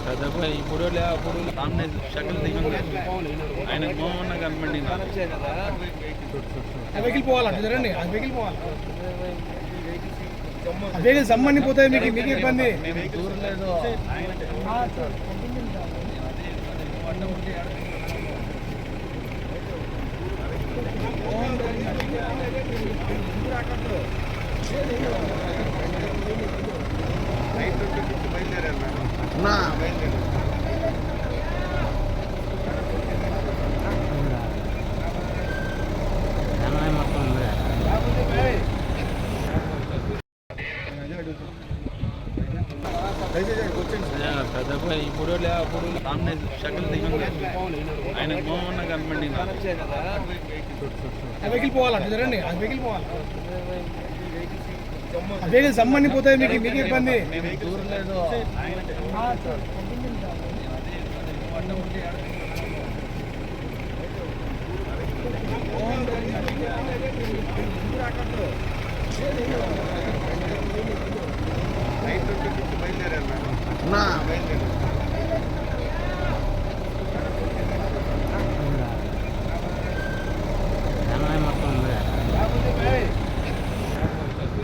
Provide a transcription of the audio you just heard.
పెద్ద ఇప్పుడు లే అప్పుడు ఆమె షకల్ దిగండి ఆయన మోహన్ కనపడింది వెహికల్ పోవాలంట రండి ఆ వెహికల్ పోవాలి వెహికల్ సమ్మని పోతాయి మీకు మీకు ఇబ్బంది మేము దూరలేదు పెద్ద ఇప్పుడు లే అప్పుడు ఆమె షకల్ దిగింది ఆయన మోహన్ కనపడింది ఆ వెహికల్ పోవాలంట రండి. ఆ వెహికల్ పోవాలి. ఆ వెహికల్ సమ్మని పోతాయి మీకు మీకు ఇబ్బంది. మేము